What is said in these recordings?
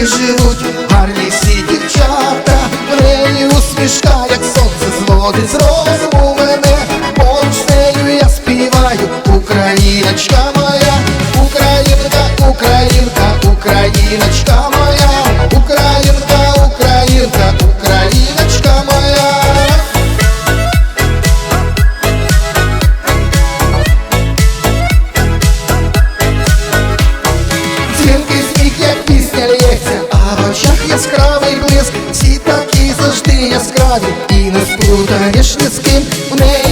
Живуть гарні всі дівчата, в неї усмішка, сонце зводить з поруч нею я співаю, Україночка моя, Українка, Українка, Україночка. завжди яскраві і не сплутаєш ні з ким в неї.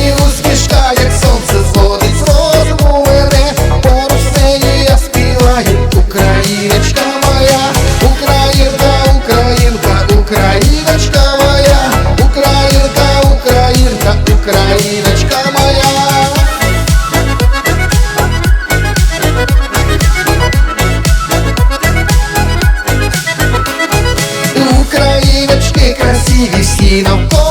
mi destino.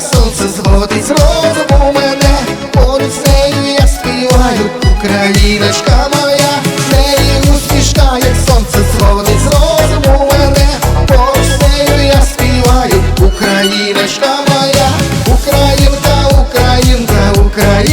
як сонце зводить розум у мене, поруч з нею я співаю, Україночка моя, з нею усмішка, як сонце зводить розум у мене, поруч з нею я співаю, Україночка моя, Українка, Українка, Українка.